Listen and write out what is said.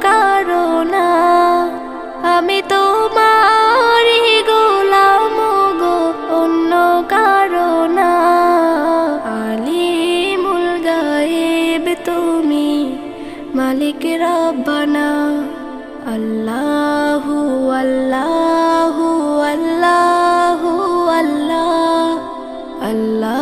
কারও না আমি তোমার গোলাম গো, অন্য কারও না আলিমুল গায়েব তুমি, মালিক রব্বানা। আল্লাহু আল্লাহু আল্লাহু আল্লাহ। আল্লাহ